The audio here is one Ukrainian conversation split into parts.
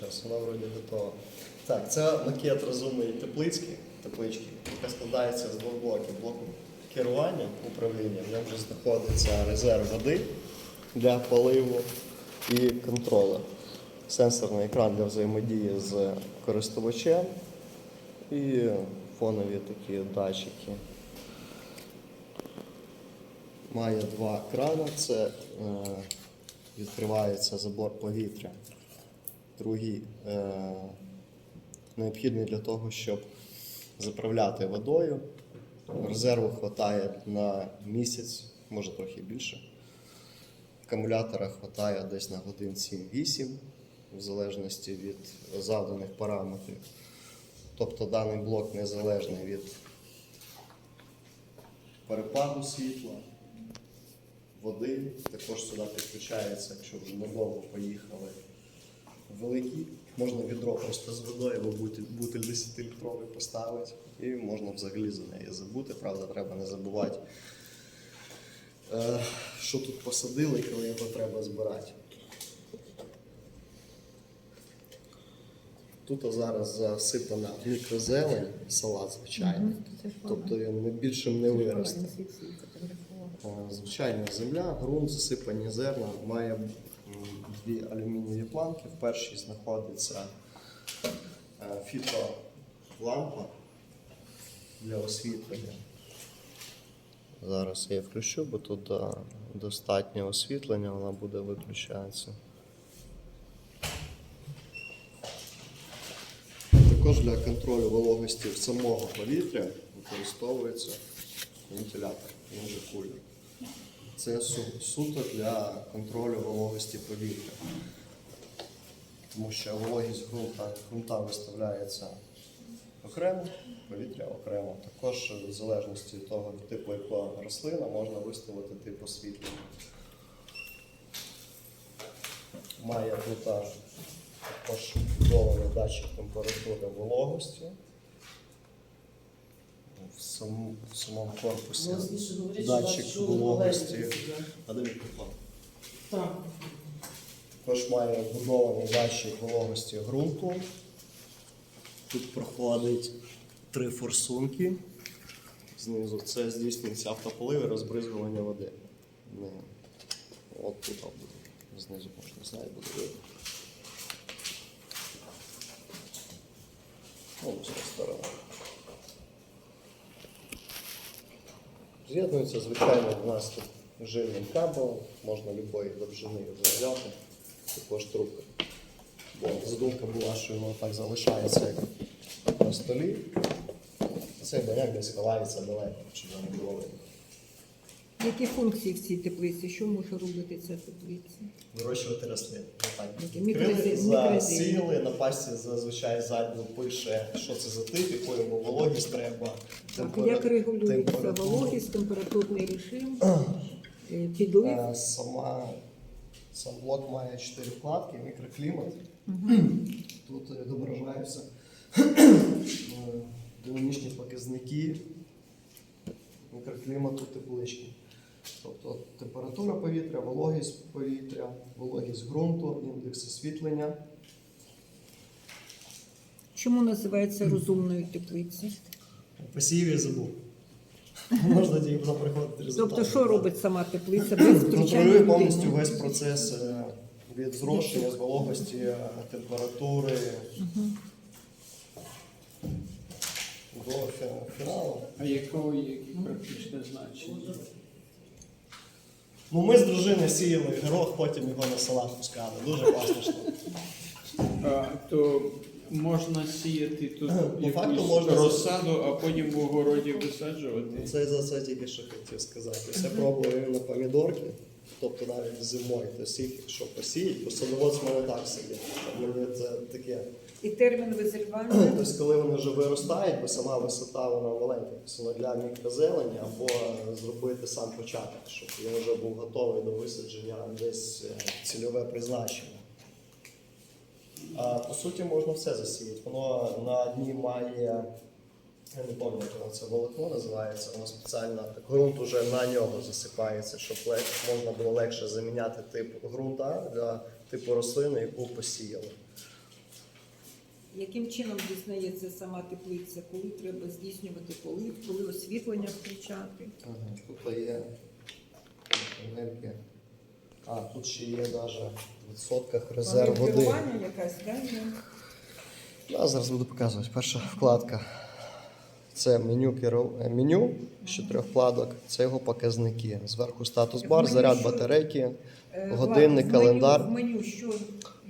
Зараз вона вроді готова. Так, це макет розумної теплички, теплички, яка складається з двох блоків. Блоку керування управління, в ньому вже знаходиться резерв води для поливу і контролю. Сенсорний екран для взаємодії з користувачем і фонові такі датчики. Має два крани. Це е, відкривається забор повітря. Другий е, необхідний для того, щоб заправляти водою. Резерву вистачає на місяць, може трохи більше. Акумулятора вистачає десь на годин 7-8, в залежності від заданих параметрів. Тобто даний блок незалежний від перепаду світла, води. Також сюди підключається, якщо вже надовго поїхали великі. Можна відро просто з водою або бутиль, бутиль 10-літровий поставити і можна взагалі за неї забути. Правда, треба не забувати, е, що тут посадили коли його треба збирати. Тут зараз засипана мікрозелень, салат звичайний. Тобто він не більшим не виросте. Е, Звичайна земля, ґрунт, засипані зерна, має дві алюмінієві планки. В першій знаходиться е, фітолампа для освітлення. Зараз я включу, бо тут достатнє освітлення, вона буде виключатися. Також для контролю вологості самого повітря використовується вентилятор, він же кулер. Це суто для контролю вологості повітря. Тому що вологість ґрунта, ґрунта виставляється окремо, повітря окремо. Також в залежності від того, типу якого рослина, можна виставити тип освітлення. Має тут також вбудований датчик температури вологості. В самому, в самому корпусі Голосніше датчик вологості. Так. Також має вбудований датчик вологості ґрунту. Тут проходить три форсунки. Знизу це здійснюється автополив і розбризгування води. Не. От тут буде. Знизу можна знати, буде видно. Ось ця сторона. З'єднується, звичайно, у нас тут жирний кабелем, можна любої довжини його взяти, також трубка. Бо задумка була, що воно так залишається як на столі. Цей баняк десь ховається далеко, щоб не було видно. Які функції в цій теплиці? Що може робити ця теплиця? Вирощувати рослини. Відкрили, Мікрози- засіяли, на пасті зазвичай ззаду пише, що це за тип, якою йому вологість треба. Так, як регулюється вологість, температурний режим, е, підлив? Сама, сам блок має чотири вкладки, мікроклімат. Тут е, відображаються е, динамічні показники мікроклімату теплички. Тобто температура повітря, вологість повітря, вологість ґрунту, індекс освітлення. Чому називається розумною теплицею? Посів я забув. Можна тільки приходити результати. Тобто, що робить сама теплиця без Контролює повністю весь процес е, від зрошення з вологості, е, температури до фіналу. А якого є практичне значення? Ну, ми з дружиною сіяли горох, потім його на салат пускали. Дуже штука. А, то можна сіяти тут По факту якусь можна- розсаду, а потім в огороді висаджувати. Це за це тільки що хотів сказати. Все пробую на помідорки, тобто навіть зимою, тобто їх, якщо посіять, бо садовод в мене так собі. Мені це таке. І термін визрівання? Тобто, коли вони вже виростають, бо сама висота вона маленька, тобто для мікрозелені або зробити сам початок, щоб він вже був готовий до висадження десь е, цільове призначення. А, по суті, можна все засіяти. Воно на дні має, я не пам'ятаю, як це волокно називається, воно спеціально ґрунт уже на нього засипається, щоб можна було легше заміняти тип ґрунта для типу рослини, яку посіяли. Яким чином дізнається сама теплиця, коли треба здійснювати полив, коли освітлення включати? Ага, тут є енергія. А, тут ще є навіть в відсотках резерв води. Керування якась, да? Я зараз буду показувати. Перша вкладка. Це меню керу... е, меню з чотирьох вкладок. Це його показники. Зверху статус бар, заряд батарейки. Е, Годинник, календар.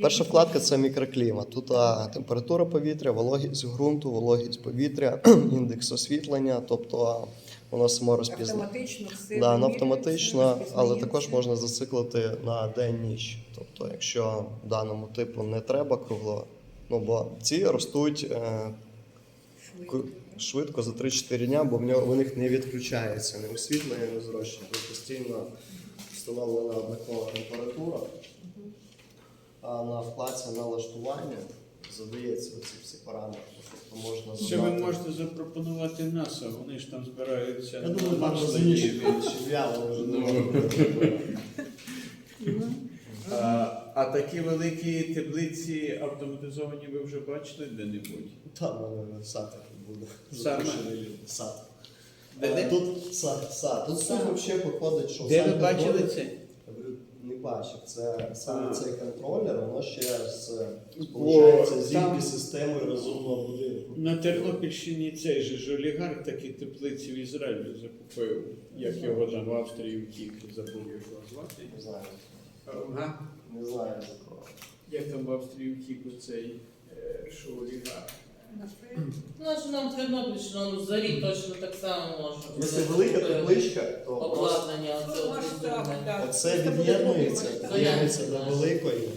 Перша вкладка це мікроклімат. Тут а, температура повітря, вологість ґрунту, вологість повітря, індекс освітлення, тобто воно само розпізнає. Автоматично все. Да, воно автоматично, але також можна зациклити на день-ніч. Тобто, якщо даному типу не треба кругло, ну бо ці ростуть е, швидко за 3-4 дня, бо в, нього, в них не відключається ні освітлення, ні зрощення. Тут постійно встановлена однакова температура. А на вкладці налаштування задається ці всі параметри. Тобто можна Ще ви задати- можете запропонувати НАСА, вони ж там збираються. Я думаю, там вяло вже не А, а такі великі теплиці автоматизовані ви вже бачили де-небудь? Там е, сад буде. Запущений Сад. Тут сад, сад. Тут Сад. взагалі виходить, що Де ви бачили це? Не бачив. Це саме цей контролер, воно ще з О, сполучається з там- системою розумного будинку. На Тернопільщині цей же ж олігарх такі теплиці в Ізраїлі закупив, як його там в Австрії втік, забув його звати. Не знаю. Не знаю такого. Як там в Австрії втік оцей, е, що олігарх. Ну, а що нам в Тернопільщині, ну, зарі точно так само може. Якщо велика табличка, то Обладнання, оце оце від'єднується, від'єднується до великої.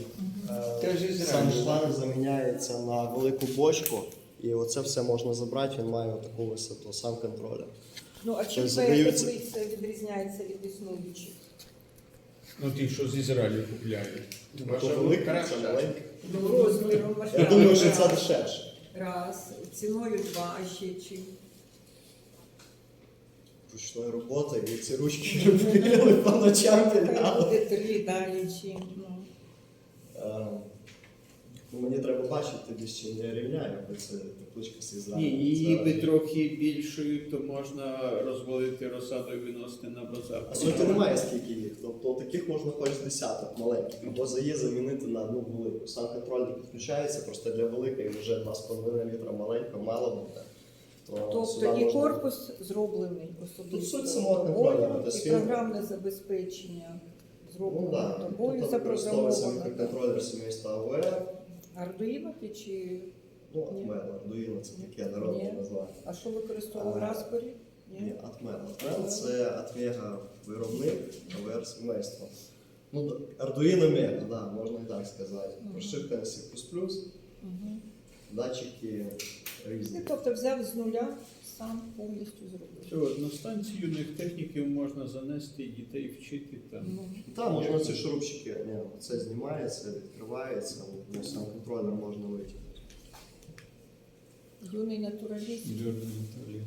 Це Е. Сам шланг заміняється на велику бочку, і оце все можна забрати, він має таку висоту, сам контролер. Ну, а чим Тобто твоя задаються- теплиця відрізняється від існуючих? Ну ті, що з Ізраїлю купляють. Ваша То велика, це маленька. Ну, розміром, Я думаю, що це дешевше. Раз, ціною два, а ще чим. Ручної роботи, і ці ручки робили по ночам Хай піляли. буде три, далі чим. Ну. Е, Ну, мені треба бачити тобі, чим я рівняю, бо це тепличка з Ні, її би трохи більшою, то можна розвалити розсаду і виносити на базар. А суті немає скільки їх. Тобто таких можна хоч десяток маленьких, або за її замінити на одну велику. Сам контроль не підключається, просто для великої вже 2,5 літра маленько, мало буде. То Тобто і можна- корпус зроблений особисто Тут суть самого тобою, і програмне забезпечення Ну зроблено так, тобою, тут використовується запрограмовано. мікроконтролер сімейства AWR. Arduino ти чи Ну, Ні. Atmel, це таке народне названня. а що використовував Raspberry? Ні, атмел. Атмел це атмега виробник авр сімейства. Ну, Arduino Mega, да, можна і так сказати. Прошивка на C++, датчики різні. Тобто взяв з нуля, сам повністю зробив. Що, на станцію юних техніків можна занести дітей вчити там. Ну. Так, можна ці шурупчики. Це знімається, відкривається, ну, сам контролер можна витягнути. Юний натураліст. Юний натурально.